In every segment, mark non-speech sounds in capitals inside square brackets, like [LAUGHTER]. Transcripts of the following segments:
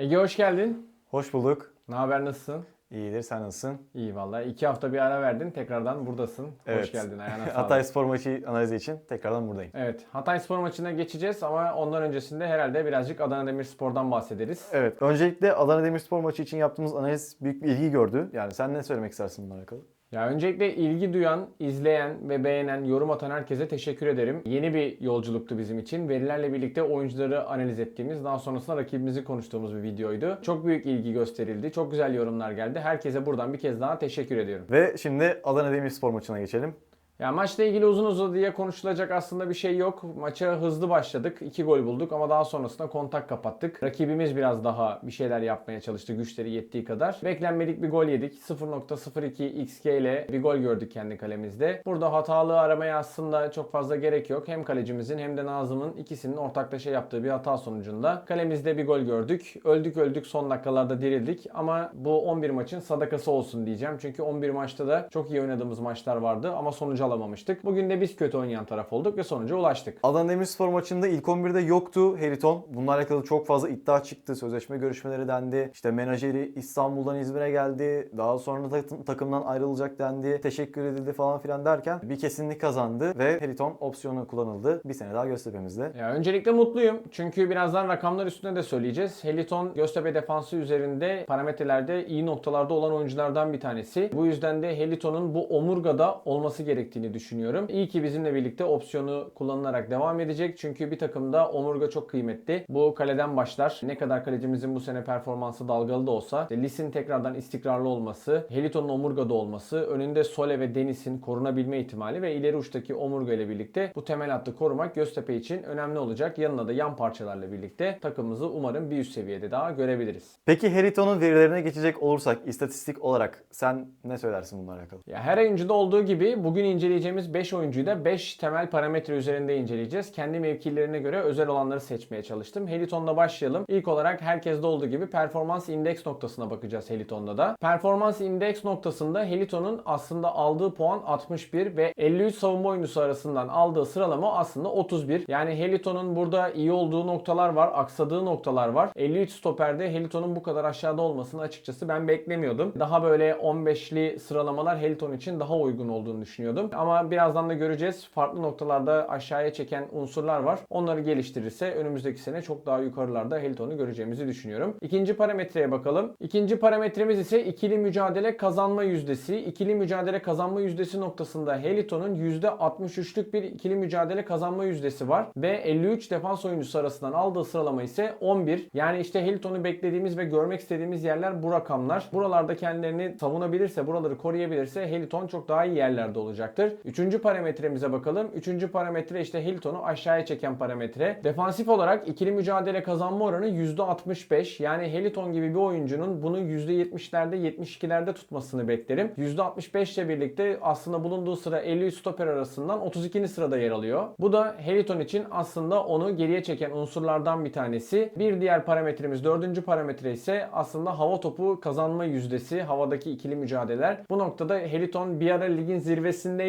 Ege hoş geldin. Hoş bulduk. Ne haber nasılsın? İyidir sen nasılsın? İyi vallahi. İki hafta bir ara verdin. Tekrardan buradasın. Hoş Evet. geldin. Ayağına [LAUGHS] sağlık. Hatay spor maçı analizi için tekrardan buradayım. Evet. Hatay Spor maçına geçeceğiz ama ondan öncesinde herhalde birazcık Adana Demirspor'dan bahsederiz. Evet. Öncelikle Adana Demirspor maçı için yaptığımız analiz büyük bir ilgi gördü. Yani sen ne söylemek istersin bununla alakalı? Ya öncelikle ilgi duyan, izleyen ve beğenen, yorum atan herkese teşekkür ederim. Yeni bir yolculuktu bizim için. Verilerle birlikte oyuncuları analiz ettiğimiz, daha sonrasında rakibimizi konuştuğumuz bir videoydu. Çok büyük ilgi gösterildi. Çok güzel yorumlar geldi. Herkese buradan bir kez daha teşekkür ediyorum. Ve şimdi Adana Demirspor maçına geçelim. Ya maçla ilgili uzun uzadıya konuşulacak aslında bir şey yok. Maça hızlı başladık. 2 gol bulduk ama daha sonrasında kontak kapattık. Rakibimiz biraz daha bir şeyler yapmaya çalıştı güçleri yettiği kadar. Beklenmedik bir gol yedik. 0.02 XG ile bir gol gördük kendi kalemizde. Burada hatalı aramaya aslında çok fazla gerek yok. Hem kalecimizin hem de Nazım'ın ikisinin ortaklaşa yaptığı bir hata sonucunda kalemizde bir gol gördük. Öldük öldük son dakikalarda dirildik ama bu 11 maçın sadakası olsun diyeceğim. Çünkü 11 maçta da çok iyi oynadığımız maçlar vardı ama sonucu alamamıştık. Bugün de biz kötü oynayan taraf olduk ve sonuca ulaştık. Adana Demirspor maçında ilk 11'de yoktu Heriton. Bununla alakalı çok fazla iddia çıktı. Sözleşme görüşmeleri dendi. İşte menajeri İstanbul'dan İzmir'e geldi. Daha sonra tak- takımdan ayrılacak dendi. Teşekkür edildi falan filan derken bir kesinlik kazandı ve Heriton opsiyonu kullanıldı. Bir sene daha Göztepe'mizde. Ya öncelikle mutluyum. Çünkü birazdan rakamlar üstünde de söyleyeceğiz. Heliton Göztepe defansı üzerinde parametrelerde iyi noktalarda olan oyunculardan bir tanesi. Bu yüzden de Heliton'un bu omurgada olması gerektiğini düşünüyorum. İyi ki bizimle birlikte opsiyonu kullanılarak devam edecek. Çünkü bir takımda omurga çok kıymetli. Bu kaleden başlar. Ne kadar kalecimizin bu sene performansı dalgalı da olsa işte Lis'in tekrardan istikrarlı olması, Heliton'un omurgada olması, önünde Sole ve Deniz'in korunabilme ihtimali ve ileri uçtaki omurga ile birlikte bu temel hattı korumak Göztepe için önemli olacak. Yanına da yan parçalarla birlikte takımımızı umarım bir üst seviyede daha görebiliriz. Peki Heriton'un verilerine geçecek olursak istatistik olarak sen ne söylersin bununla alakalı? Ya her oyuncuda olduğu gibi bugün inceleyeceğimiz 5 oyuncuyu da 5 temel parametre üzerinde inceleyeceğiz. Kendi mevkilerine göre özel olanları seçmeye çalıştım. Heliton'la başlayalım. İlk olarak herkeste olduğu gibi performans indeks noktasına bakacağız Heliton'da da. Performans indeks noktasında Heliton'un aslında aldığı puan 61 ve 53 savunma oyuncusu arasından aldığı sıralama aslında 31. Yani Heliton'un burada iyi olduğu noktalar var, aksadığı noktalar var. 53 stoperde Heliton'un bu kadar aşağıda olmasını açıkçası ben beklemiyordum. Daha böyle 15'li sıralamalar Heliton için daha uygun olduğunu düşünüyordum. Ama birazdan da göreceğiz. Farklı noktalarda aşağıya çeken unsurlar var. Onları geliştirirse önümüzdeki sene çok daha yukarılarda Heliton'u göreceğimizi düşünüyorum. İkinci parametreye bakalım. İkinci parametremiz ise ikili mücadele kazanma yüzdesi. İkili mücadele kazanma yüzdesi noktasında Heliton'un %63'lük bir ikili mücadele kazanma yüzdesi var. Ve 53 defans oyuncusu arasından aldığı sıralama ise 11. Yani işte Heliton'u beklediğimiz ve görmek istediğimiz yerler bu rakamlar. Buralarda kendilerini savunabilirse, buraları koruyabilirse Heliton çok daha iyi yerlerde olacaktır. Üçüncü parametremize bakalım. Üçüncü parametre işte Heliton'u aşağıya çeken parametre. Defansif olarak ikili mücadele kazanma oranı %65. Yani Heliton gibi bir oyuncunun bunu %70'lerde 72'lerde tutmasını beklerim. %65 ile birlikte aslında bulunduğu sıra 50 stoper arasından 32. sırada yer alıyor. Bu da Heliton için aslında onu geriye çeken unsurlardan bir tanesi. Bir diğer parametremiz dördüncü parametre ise aslında hava topu kazanma yüzdesi, havadaki ikili mücadeleler. Bu noktada Heliton bir ara ligin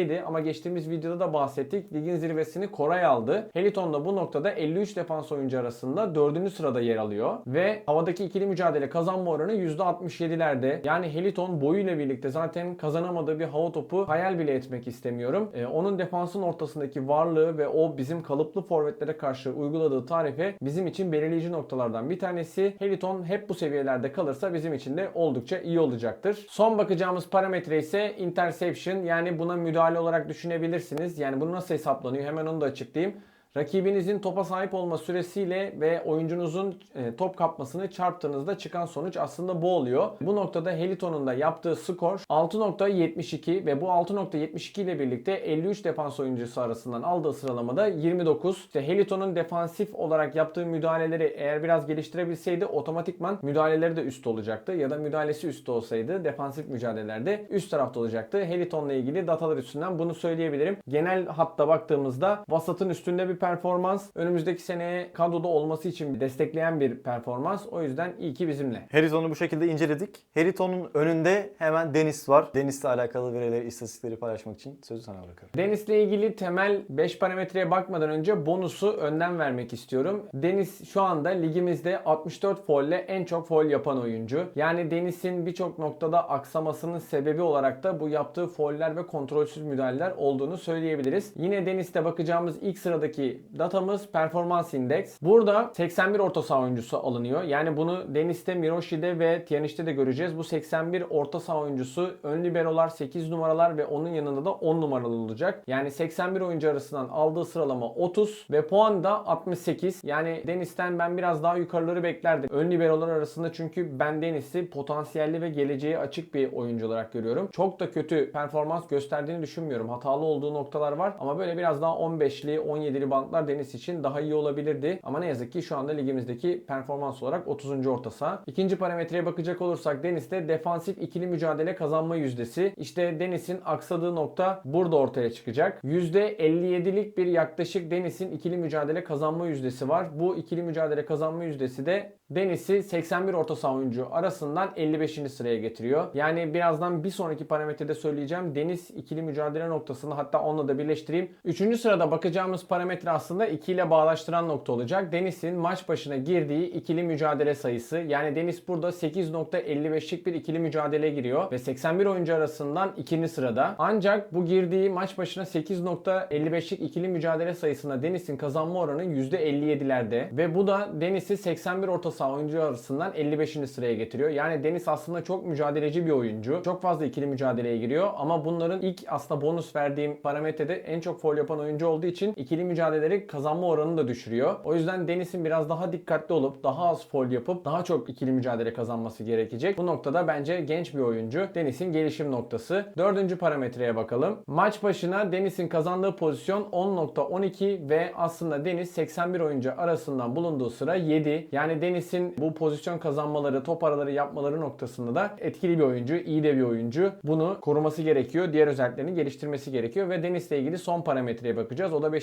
zirvesindeydi ama geçtiğimiz videoda da bahsettik. Ligin zirvesini Koray aldı. Heliton da bu noktada 53 defans oyuncu arasında 4. sırada yer alıyor. Ve havadaki ikili mücadele kazanma oranı %67'lerde. Yani Heliton boyuyla birlikte zaten kazanamadığı bir hava topu hayal bile etmek istemiyorum. Ee, onun defansın ortasındaki varlığı ve o bizim kalıplı forvetlere karşı uyguladığı tarife bizim için belirleyici noktalardan bir tanesi. Heliton hep bu seviyelerde kalırsa bizim için de oldukça iyi olacaktır. Son bakacağımız parametre ise interception yani buna müdahale olarak düşünebilirsiniz. Yani bu nasıl hesaplanıyor hemen onu da açıklayayım. Rakibinizin topa sahip olma süresiyle ve oyuncunuzun e, top kapmasını çarptığınızda çıkan sonuç aslında bu oluyor. Bu noktada Heliton'un da yaptığı skor 6.72 ve bu 6.72 ile birlikte 53 defans oyuncusu arasından aldığı sıralamada 29. İşte Heliton'un defansif olarak yaptığı müdahaleleri eğer biraz geliştirebilseydi otomatikman müdahaleleri de üst olacaktı ya da müdahalesi üst olsaydı defansif mücadelelerde üst tarafta olacaktı. Heliton'la ilgili datalar üstünden bunu söyleyebilirim. Genel hatta baktığımızda vasatın üstünde bir performans. Önümüzdeki seneye kadroda olması için destekleyen bir performans. O yüzden iyi ki bizimle. Heriton'u bu şekilde inceledik. Heriton'un önünde hemen Deniz var. Deniz'le alakalı verileri, istatistikleri paylaşmak için sözü sana bırakıyorum. Deniz'le ilgili temel 5 parametreye bakmadan önce bonusu önden vermek istiyorum. Deniz şu anda ligimizde 64 folle en çok foul yapan oyuncu. Yani Deniz'in birçok noktada aksamasının sebebi olarak da bu yaptığı fouller ve kontrolsüz müdahaleler olduğunu söyleyebiliriz. Yine Deniz'de bakacağımız ilk sıradaki datamız performans indeks. Burada 81 orta saha oyuncusu alınıyor. Yani bunu Deniz'de, Miroshi'de ve Tiyaniş'te de göreceğiz. Bu 81 orta saha oyuncusu ön liberolar 8 numaralar ve onun yanında da 10 numaralı olacak. Yani 81 oyuncu arasından aldığı sıralama 30 ve puan da 68. Yani Deniz'den ben biraz daha yukarıları beklerdim. Ön liberolar arasında çünkü ben Deniz'i potansiyelli ve geleceğe açık bir oyuncu olarak görüyorum. Çok da kötü performans gösterdiğini düşünmüyorum. Hatalı olduğu noktalar var ama böyle biraz daha 15'li 17'li bantlar Deniz için daha iyi olabilirdi. Ama ne yazık ki şu anda ligimizdeki performans olarak 30. orta saha. İkinci parametreye bakacak olursak Deniz'de defansif ikili mücadele kazanma yüzdesi. İşte Deniz'in aksadığı nokta burada ortaya çıkacak. %57'lik bir yaklaşık Deniz'in ikili mücadele kazanma yüzdesi var. Bu ikili mücadele kazanma yüzdesi de Deniz'i 81 orta saha oyuncu arasından 55. sıraya getiriyor. Yani birazdan bir sonraki parametrede söyleyeceğim. Deniz ikili mücadele noktasını hatta onunla da birleştireyim. Üçüncü sırada bakacağımız parametre aslında 2 ile bağlaştıran nokta olacak. Deniz'in maç başına girdiği ikili mücadele sayısı. Yani Deniz burada 8.55'lik bir ikili mücadele giriyor ve 81 oyuncu arasından ikinci sırada. Ancak bu girdiği maç başına 8.55'lik ikili mücadele sayısında Deniz'in kazanma oranı %57'lerde ve bu da Deniz'i 81 orta saha oyuncu arasından 55. sıraya getiriyor. Yani Deniz aslında çok mücadeleci bir oyuncu. Çok fazla ikili mücadeleye giriyor ama bunların ilk aslında bonus verdiğim parametrede en çok foul yapan oyuncu olduğu için ikili mücadeleleri kazanma oranını da düşürüyor. O yüzden Deniz'in biraz daha dikkatli olup daha az foul yapıp daha çok ikili mücadele kazanması gerekecek. Bu noktada bence genç bir oyuncu. Deniz'in gelişim noktası. Dördüncü parametreye bakalım. Maç başına Deniz'in kazandığı pozisyon 10.12 ve aslında Deniz 81 oyuncu arasından bulunduğu sıra 7. Yani Deniz'in bu pozisyon kazanmaları, top araları yapmaları noktasında da etkili bir oyuncu, iyi de bir oyuncu. Bunu koruması gerekiyor. Diğer özelliklerini geliştirmesi gerekiyor ve Deniz'le ilgili son parametreye bakacağız. O da 5.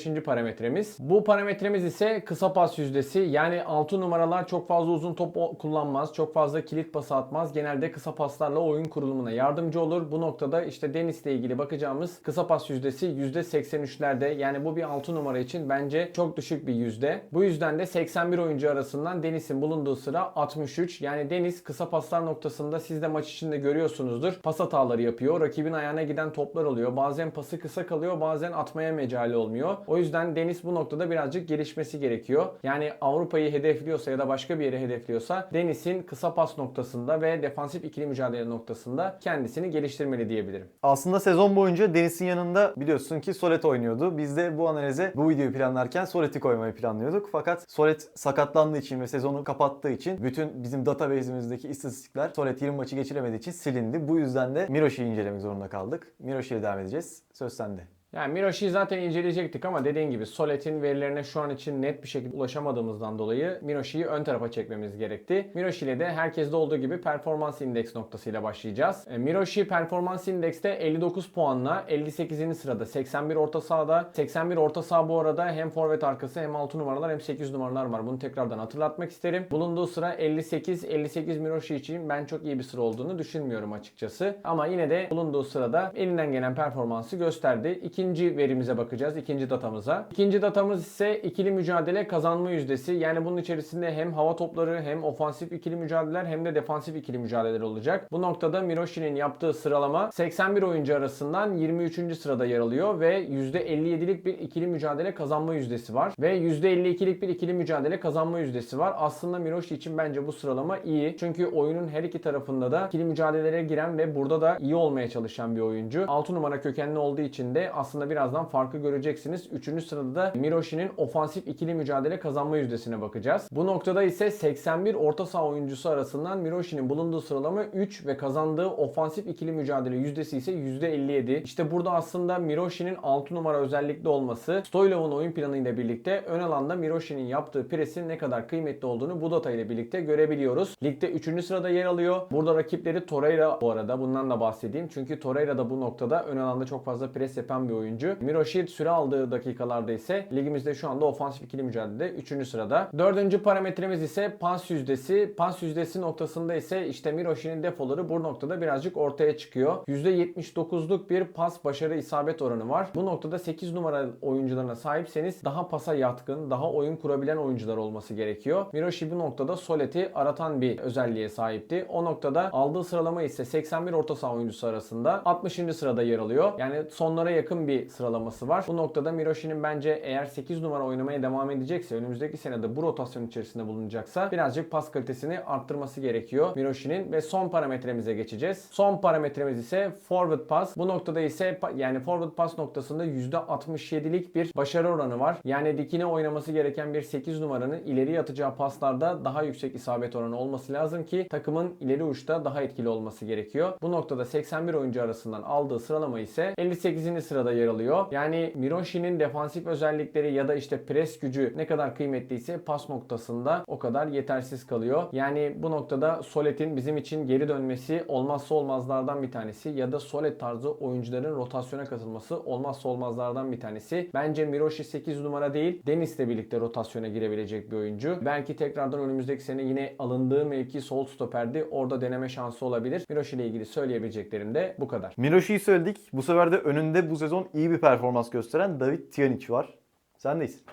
parametremiz. Bu parametremiz ise kısa pas yüzdesi. Yani 6 numaralar çok fazla uzun top kullanmaz. Çok fazla kilit pası atmaz. Genelde kısa paslarla oyun kurulumuna yardımcı olur. Bu noktada işte Deniz'le ilgili bakacağımız kısa pas yüzdesi %83'lerde. Yani bu bir 6 numara için bence çok düşük bir yüzde. Bu yüzden de 81 oyuncu arasından Deniz'in bulunduğu sıra 63. Yani Deniz kısa paslar noktasında siz de maç içinde görüyorsunuzdur. Pas hataları yapıyor. Rakibin ayağına giden toplar oluyor. Bazen pası kısa kalıyor, bazen atmaya mecali olmuyor. O yüzden Deniz bu noktada birazcık gelişmesi gerekiyor. Yani Avrupa'yı hedefliyorsa ya da başka bir yere hedefliyorsa Deniz'in kısa pas noktasında ve defansif ikili mücadele noktasında kendisini geliştirmeli diyebilirim. Aslında sezon boyunca Deniz'in yanında biliyorsun ki Solet oynuyordu. Biz de bu analize bu videoyu planlarken Solet'i koymayı planlıyorduk. Fakat Solet sakatlandığı için ve sezonu kapattığı için bütün bizim database'imizdeki istatistikler Solet 20 maçı geçiremediği için silindi. Bu yüzden de Miroshi'yi incelemek zorunda kaldık. İle devam edeceğiz. Söz sende. Yani Miroshi'yi zaten inceleyecektik ama dediğin gibi Solet'in verilerine şu an için net bir şekilde ulaşamadığımızdan dolayı Miroshi'yi ön tarafa çekmemiz gerekti. Miroshi ile de herkeste olduğu gibi performans indeks noktasıyla başlayacağız. E, Miroshi performans indekste 59 puanla 58. sırada 81 orta sahada. 81 orta saha bu arada hem forvet arkası hem 6 numaralar hem 8 numaralar var. Bunu tekrardan hatırlatmak isterim. Bulunduğu sıra 58. 58 Miroshi için ben çok iyi bir sıra olduğunu düşünmüyorum açıkçası. Ama yine de bulunduğu sırada elinden gelen performansı gösterdi. İkinci verimize bakacağız. ikinci datamıza. İkinci datamız ise ikili mücadele kazanma yüzdesi. Yani bunun içerisinde hem hava topları hem ofansif ikili mücadeleler hem de defansif ikili mücadeleler olacak. Bu noktada Miroshi'nin yaptığı sıralama 81 oyuncu arasından 23. sırada yer alıyor ve %57'lik bir ikili mücadele kazanma yüzdesi var. Ve %52'lik bir ikili mücadele kazanma yüzdesi var. Aslında Miroshi için bence bu sıralama iyi. Çünkü oyunun her iki tarafında da ikili mücadelelere giren ve burada da iyi olmaya çalışan bir oyuncu. 6 numara kökenli olduğu için de aslında birazdan farkı göreceksiniz. 3. sırada da Miroshi'nin ofansif ikili mücadele kazanma yüzdesine bakacağız. Bu noktada ise 81 orta saha oyuncusu arasından Miroshi'nin bulunduğu sıralama 3 ve kazandığı ofansif ikili mücadele yüzdesi ise %57. İşte burada aslında Miroshi'nin 6 numara özellikli olması Stoylov'un oyun planıyla birlikte ön alanda Miroshi'nin yaptığı presin ne kadar kıymetli olduğunu bu data ile birlikte görebiliyoruz. Ligde 3. sırada yer alıyor. Burada rakipleri Torreira bu arada bundan da bahsedeyim. Çünkü Torreira da bu noktada ön alanda çok fazla pres yapan bir oyuncu. Miroshi süre aldığı dakikalarda ise ligimizde şu anda ofansif ikili mücadelede 3. sırada. Dördüncü parametremiz ise pas yüzdesi. Pas yüzdesi noktasında ise işte Miroshi'nin defoları bu noktada birazcık ortaya çıkıyor. %79'luk bir pas başarı isabet oranı var. Bu noktada 8 numara oyuncularına sahipseniz daha pasa yatkın, daha oyun kurabilen oyuncular olması gerekiyor. Miroshi bu noktada Solet'i aratan bir özelliğe sahipti. O noktada aldığı sıralama ise 81 orta saha oyuncusu arasında 60. sırada yer alıyor. Yani sonlara yakın bir sıralaması var. Bu noktada Miroshi'nin bence eğer 8 numara oynamaya devam edecekse, önümüzdeki senede bu rotasyon içerisinde bulunacaksa birazcık pas kalitesini arttırması gerekiyor Miroshi'nin ve son parametremize geçeceğiz. Son parametremiz ise forward pass. Bu noktada ise yani forward pass noktasında %67'lik bir başarı oranı var. Yani dikine oynaması gereken bir 8 numaranın ileri atacağı paslarda daha yüksek isabet oranı olması lazım ki takımın ileri uçta daha etkili olması gerekiyor. Bu noktada 81 oyuncu arasından aldığı sıralama ise 58. sırada yer alıyor. Yani Miroshi'nin defansif özellikleri ya da işte pres gücü ne kadar kıymetliyse pas noktasında o kadar yetersiz kalıyor. Yani bu noktada Solet'in bizim için geri dönmesi olmazsa olmazlardan bir tanesi ya da Solet tarzı oyuncuların rotasyona katılması olmazsa olmazlardan bir tanesi. Bence Miroshi 8 numara değil Deniz'le birlikte rotasyona girebilecek bir oyuncu. Belki tekrardan önümüzdeki sene yine alındığı mevki sol stoperdi. Orada deneme şansı olabilir. Miroshi ile ilgili söyleyebileceklerim de bu kadar. Miroshi'yi söyledik. Bu sefer de önünde bu sezon iyi bir performans gösteren David Tijanic var. Sendeyiz.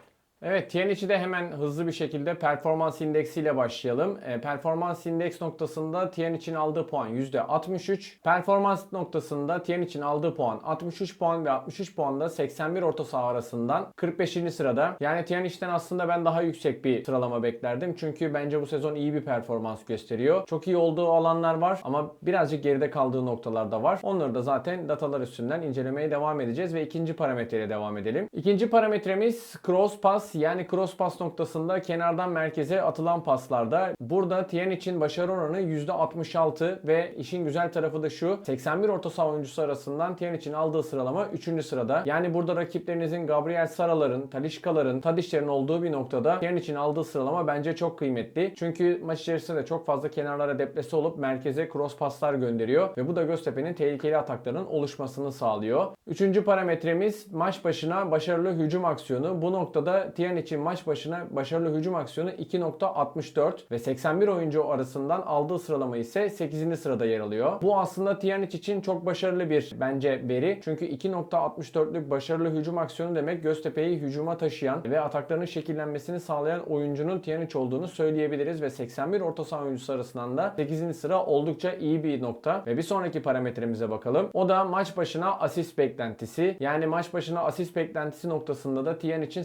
Evet, Tiyanic'i de hemen hızlı bir şekilde performans indeksiyle başlayalım. E, performans indeks noktasında Tiyanic'in aldığı puan %63. Performans noktasında Tiyanic'in aldığı puan 63 puan ve 63 puanda 81 orta saha arasından 45. sırada. Yani Tiyanic'ten aslında ben daha yüksek bir sıralama beklerdim. Çünkü bence bu sezon iyi bir performans gösteriyor. Çok iyi olduğu alanlar var ama birazcık geride kaldığı noktalar da var. Onları da zaten datalar üstünden incelemeye devam edeceğiz ve ikinci parametreye devam edelim. İkinci parametremiz cross pass yani cross pass noktasında kenardan merkeze atılan paslarda. Burada Tien için başarı oranı %66 ve işin güzel tarafı da şu. 81 orta saha oyuncusu arasından Tien için aldığı sıralama 3. sırada. Yani burada rakiplerinizin Gabriel Sara'ların, Talişka'ların, Tadişler'in olduğu bir noktada Tien için aldığı sıralama bence çok kıymetli. Çünkü maç içerisinde de çok fazla kenarlara deplese olup merkeze cross paslar gönderiyor ve bu da Göztepe'nin tehlikeli atakların oluşmasını sağlıyor. Üçüncü parametremiz maç başına başarılı hücum aksiyonu. Bu noktada Tiyan için maç başına başarılı hücum aksiyonu 2.64 ve 81 oyuncu arasından aldığı sıralama ise 8. sırada yer alıyor. Bu aslında Tiyanic için çok başarılı bir bence veri. Çünkü 2.64'lük başarılı hücum aksiyonu demek Göztepe'yi hücuma taşıyan ve ataklarının şekillenmesini sağlayan oyuncunun Tiyanic olduğunu söyleyebiliriz ve 81 orta saha oyuncusu arasından da 8. sıra oldukça iyi bir nokta. Ve bir sonraki parametremize bakalım. O da maç başına asist beklentisi. Yani maç başına asist beklentisi noktasında da Tiyan için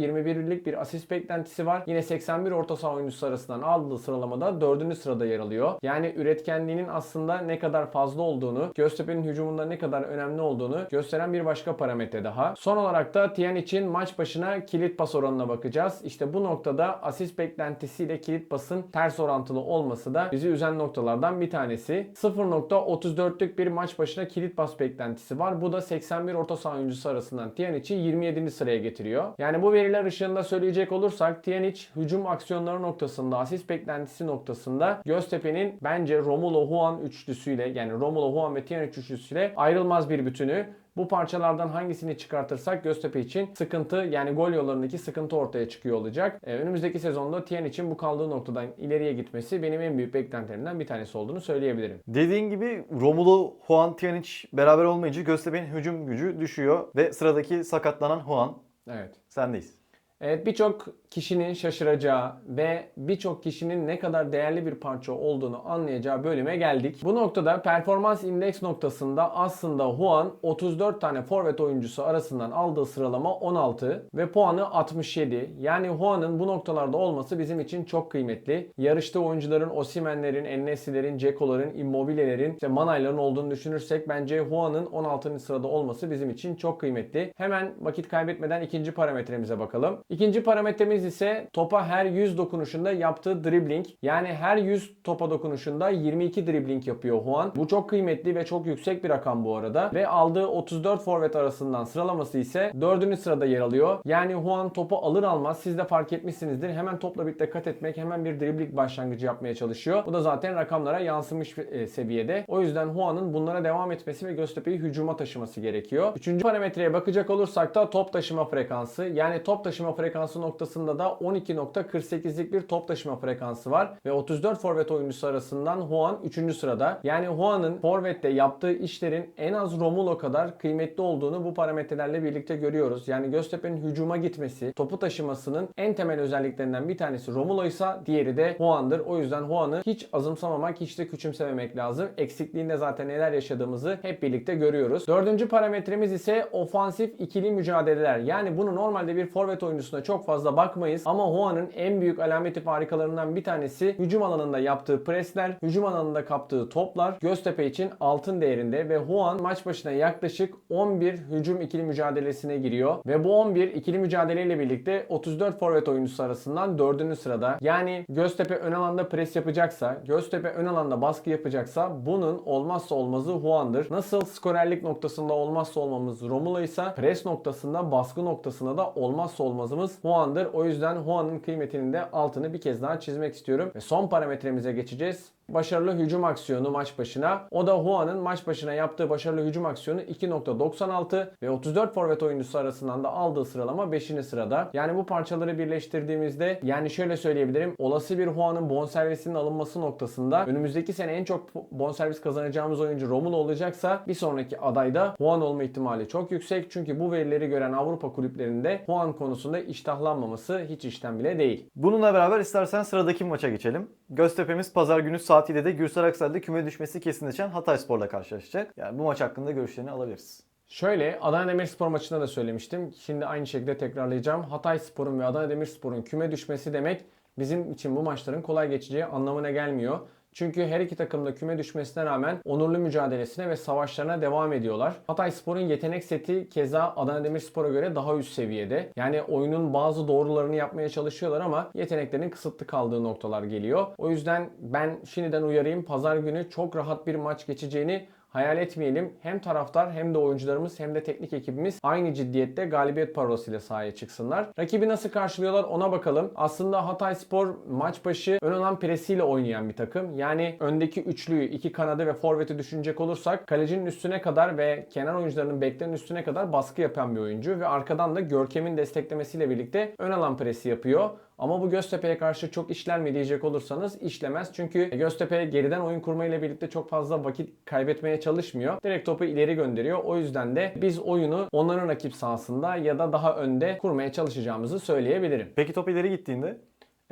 0.21'lik bir asist beklentisi var. Yine 81 orta saha oyuncusu arasından aldığı sıralamada 4. sırada yer alıyor. Yani üretkenliğinin aslında ne kadar fazla olduğunu, Göztepe'nin hücumunda ne kadar önemli olduğunu gösteren bir başka parametre daha. Son olarak da Tiyan için maç başına kilit pas oranına bakacağız. İşte bu noktada asist beklentisiyle kilit pasın ters orantılı olması da bizi üzen noktalardan bir tanesi. 0.34'lük bir maç başına kilit pas beklentisi var. Bu da 81 orta saha oyuncusu arasından Tiyanic'i 27. sıraya getiriyor. Yani bu veriler ışığında söyleyecek olursak Tiyanic hücum aksiyonları noktasında, asist beklentisi noktasında Göztepe'nin bence Romulo Huan üçlüsüyle yani Romulo Huan ve Tiyanic üçlüsüyle ayrılmaz bir bütünü. Bu parçalardan hangisini çıkartırsak Göztepe için sıkıntı yani gol yollarındaki sıkıntı ortaya çıkıyor olacak. Ee, önümüzdeki sezonda Tien için bu kaldığı noktadan ileriye gitmesi benim en büyük beklentilerimden bir tanesi olduğunu söyleyebilirim. Dediğin gibi Romulo Juan Tijanic beraber olmayınca Göztepe'nin hücum gücü düşüyor ve sıradaki sakatlanan Juan Evet. sendeyiz. Evet birçok kişinin şaşıracağı ve birçok kişinin ne kadar değerli bir parça olduğunu anlayacağı bölüme geldik. Bu noktada performans indeks noktasında aslında Juan 34 tane forvet oyuncusu arasından aldığı sıralama 16 ve puanı 67. Yani Juan'ın bu noktalarda olması bizim için çok kıymetli. Yarışta oyuncuların Osimen'lerin, Ennesi'lerin, Ceko'ların, Immobile'lerin, işte Manay'ların olduğunu düşünürsek bence Juan'ın 16. sırada olması bizim için çok kıymetli. Hemen vakit kaybetmeden ikinci parametremize bakalım. İkinci parametremiz parametremiz ise topa her 100 dokunuşunda yaptığı dribbling. Yani her 100 topa dokunuşunda 22 dribbling yapıyor Juan. Bu çok kıymetli ve çok yüksek bir rakam bu arada. Ve aldığı 34 forvet arasından sıralaması ise 4. sırada yer alıyor. Yani Juan topu alır almaz siz de fark etmişsinizdir. Hemen topla birlikte kat etmek, hemen bir dribbling başlangıcı yapmaya çalışıyor. Bu da zaten rakamlara yansımış bir, e, seviyede. O yüzden Juan'ın bunlara devam etmesi ve Göztepe'yi hücuma taşıması gerekiyor. Üçüncü parametreye bakacak olursak da top taşıma frekansı. Yani top taşıma frekansı noktasında da 12.48'lik bir top taşıma frekansı var. Ve 34 forvet oyuncusu arasından Juan 3. sırada. Yani Juan'ın forvette yaptığı işlerin en az Romulo kadar kıymetli olduğunu bu parametrelerle birlikte görüyoruz. Yani Göztepe'nin hücuma gitmesi, topu taşımasının en temel özelliklerinden bir tanesi Romulo ise diğeri de Juan'dır. O yüzden Juan'ı hiç azımsamamak, hiç de küçümsememek lazım. Eksikliğinde zaten neler yaşadığımızı hep birlikte görüyoruz. Dördüncü parametremiz ise ofansif ikili mücadeleler. Yani bunu normalde bir forvet oyuncusuna çok fazla bakmayız ama Juan'ın en büyük alameti farikalarından bir tanesi hücum alanında yaptığı presler, hücum alanında kaptığı toplar Göztepe için altın değerinde ve Juan maç başına yaklaşık 11 hücum ikili mücadelesine giriyor ve bu 11 ikili mücadeleyle birlikte 34 forvet oyuncusu arasından 4. sırada. Yani Göztepe ön alanda pres yapacaksa, Göztepe ön alanda baskı yapacaksa bunun olmazsa olmazı Juan'dır. Nasıl skorerlik noktasında olmazsa olmamız Romulo ise pres noktasında, baskı noktasında da olmazsa olmazımız Juan'dır. O yüzden Juan'ın kıymetinin de altını bir kez daha çizmek istiyorum. Ve son parametremize geçeceğiz başarılı hücum aksiyonu maç başına. O da Juan'ın maç başına yaptığı başarılı hücum aksiyonu 2.96 ve 34 forvet oyuncusu arasından da aldığı sıralama 5. sırada. Yani bu parçaları birleştirdiğimizde yani şöyle söyleyebilirim. Olası bir Juan'ın bonservisinin alınması noktasında önümüzdeki sene en çok bonservis kazanacağımız oyuncu Romulo olacaksa bir sonraki adayda Juan olma ihtimali çok yüksek. Çünkü bu verileri gören Avrupa kulüplerinde Juan konusunda iştahlanmaması hiç işten bile değil. Bununla beraber istersen sıradaki maça geçelim. Göztepe'miz pazar günü saat 7'de Gürsel Aksel'de küme düşmesi kesinleşen Hatayspor'la karşılaşacak. Yani bu maç hakkında görüşlerini alabiliriz. Şöyle Adana Demirspor maçında da söylemiştim. Şimdi aynı şekilde tekrarlayacağım. Hatay Spor'un ve Adana Demirspor'un küme düşmesi demek bizim için bu maçların kolay geçeceği anlamına gelmiyor. Çünkü her iki takım da küme düşmesine rağmen onurlu mücadelesine ve savaşlarına devam ediyorlar. Hatay Spor'un yetenek seti keza Adana Demirspor'a göre daha üst seviyede. Yani oyunun bazı doğrularını yapmaya çalışıyorlar ama yeteneklerin kısıtlı kaldığı noktalar geliyor. O yüzden ben şimdiden uyarayım pazar günü çok rahat bir maç geçeceğini hayal etmeyelim. Hem taraftar hem de oyuncularımız hem de teknik ekibimiz aynı ciddiyette galibiyet parolasıyla sahaya çıksınlar. Rakibi nasıl karşılıyorlar ona bakalım. Aslında Hatay Spor maç başı ön alan presiyle oynayan bir takım. Yani öndeki üçlüyü, iki kanadı ve forveti düşünecek olursak kalecinin üstüne kadar ve kenar oyuncularının beklerin üstüne kadar baskı yapan bir oyuncu ve arkadan da Görkem'in desteklemesiyle birlikte ön alan presi yapıyor. Ama bu Göztepe'ye karşı çok işler mi diyecek olursanız işlemez. Çünkü Göztepe geriden oyun kurmayla birlikte çok fazla vakit kaybetmeye çalışmıyor. Direkt topu ileri gönderiyor. O yüzden de biz oyunu onların rakip sahasında ya da daha önde kurmaya çalışacağımızı söyleyebilirim. Peki top ileri gittiğinde?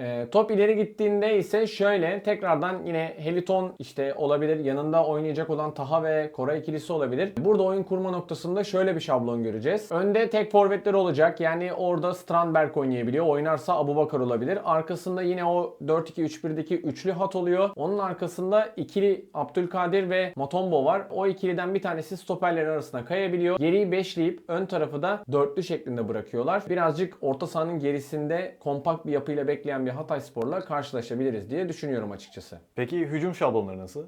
Ee, top ileri gittiğinde ise şöyle tekrardan yine Heliton işte olabilir. Yanında oynayacak olan Taha ve Kora ikilisi olabilir. Burada oyun kurma noktasında şöyle bir şablon göreceğiz. Önde tek forvetler olacak. Yani orada Strandberg oynayabiliyor. Oynarsa Abubakar olabilir. Arkasında yine o 4-2-3-1'deki üçlü hat oluyor. Onun arkasında ikili Abdülkadir ve Matombo var. O ikiliden bir tanesi stoperlerin arasına kayabiliyor. Geriyi beşleyip ön tarafı da dörtlü şeklinde bırakıyorlar. Birazcık orta sahanın gerisinde kompakt bir yapıyla bekleyen bir Hatay Spor'la karşılaşabiliriz diye düşünüyorum açıkçası. Peki hücum şablonları nasıl?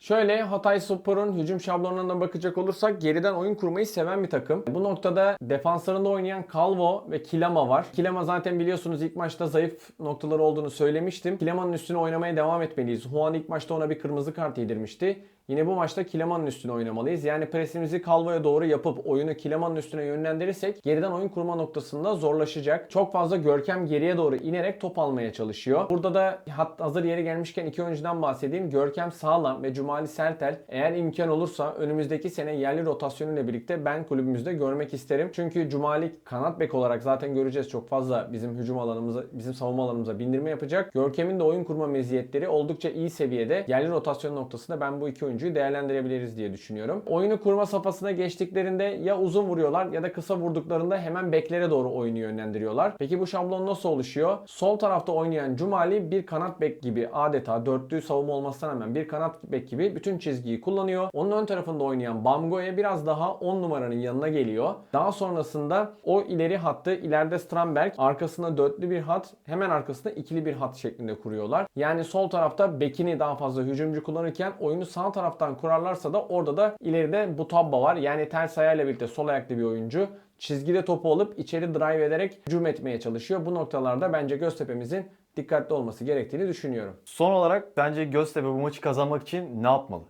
Şöyle Hatay Spor'un hücum şablonlarına bakacak olursak geriden oyun kurmayı seven bir takım. Bu noktada defanslarında oynayan Calvo ve Kilama var. Kilama zaten biliyorsunuz ilk maçta zayıf noktaları olduğunu söylemiştim. Kilama'nın üstüne oynamaya devam etmeliyiz. Juan ilk maçta ona bir kırmızı kart yedirmişti. Yine bu maçta Kilema'nın üstüne oynamalıyız. Yani presimizi Calvo'ya doğru yapıp oyunu Kilema'nın üstüne yönlendirirsek geriden oyun kurma noktasında zorlaşacak. Çok fazla Görkem geriye doğru inerek top almaya çalışıyor. Burada da hazır yeri gelmişken iki oyuncudan bahsedeyim. Görkem Sağlam ve Cumali Sertel eğer imkan olursa önümüzdeki sene yerli rotasyonuyla birlikte ben kulübümüzde görmek isterim. Çünkü Cumali kanat bek olarak zaten göreceğiz çok fazla bizim hücum alanımıza, bizim savunma alanımıza bindirme yapacak. Görkem'in de oyun kurma meziyetleri oldukça iyi seviyede. Yerli rotasyon noktasında ben bu iki oyuncuyu değerlendirebiliriz diye düşünüyorum. Oyunu kurma safhasına geçtiklerinde ya uzun vuruyorlar ya da kısa vurduklarında hemen beklere doğru oyunu yönlendiriyorlar. Peki bu şablon nasıl oluşuyor? Sol tarafta oynayan Cumali bir kanat bek gibi adeta dörtlü savunma olmasına rağmen bir kanat bek gibi bütün çizgiyi kullanıyor. Onun ön tarafında oynayan Bamgoye biraz daha 10 numaranın yanına geliyor. Daha sonrasında o ileri hattı ileride Stramberg arkasına dörtlü bir hat hemen arkasında ikili bir hat şeklinde kuruyorlar. Yani sol tarafta bekini daha fazla hücumcu kullanırken oyunu sağ taraftan kurarlarsa da orada da ileride Butabba var. Yani ters ayağıyla birlikte sol ayaklı bir oyuncu. Çizgide topu alıp içeri drive ederek hücum etmeye çalışıyor. Bu noktalarda bence Göztepe'mizin dikkatli olması gerektiğini düşünüyorum. Son olarak bence Göztepe bu maçı kazanmak için ne yapmalı?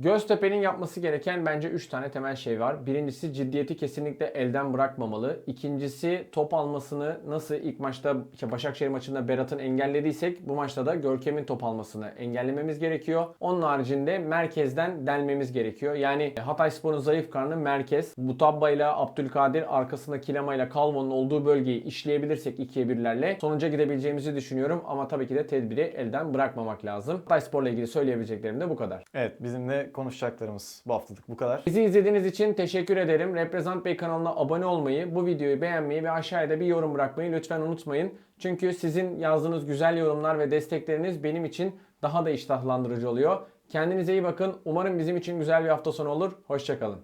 Göztepe'nin yapması gereken bence 3 tane temel şey var. Birincisi ciddiyeti kesinlikle elden bırakmamalı. İkincisi top almasını nasıl ilk maçta işte Başakşehir maçında Berat'ın engellediysek bu maçta da Görkem'in top almasını engellememiz gerekiyor. Onun haricinde merkezden delmemiz gerekiyor. Yani Hatayspor'un zayıf karnı merkez. Butabba ile Abdülkadir arkasında Kilama ile Kalvo'nun olduğu bölgeyi işleyebilirsek ikiye birlerle sonuca gidebileceğimizi düşünüyorum. Ama tabii ki de tedbiri elden bırakmamak lazım. Hatayspor'la ilgili söyleyebileceklerim de bu kadar. Evet bizim de konuşacaklarımız bu haftalık bu kadar. Bizi izlediğiniz için teşekkür ederim. Reprezent Bey kanalına abone olmayı, bu videoyu beğenmeyi ve aşağıya bir yorum bırakmayı lütfen unutmayın. Çünkü sizin yazdığınız güzel yorumlar ve destekleriniz benim için daha da iştahlandırıcı oluyor. Kendinize iyi bakın. Umarım bizim için güzel bir hafta sonu olur. Hoşçakalın.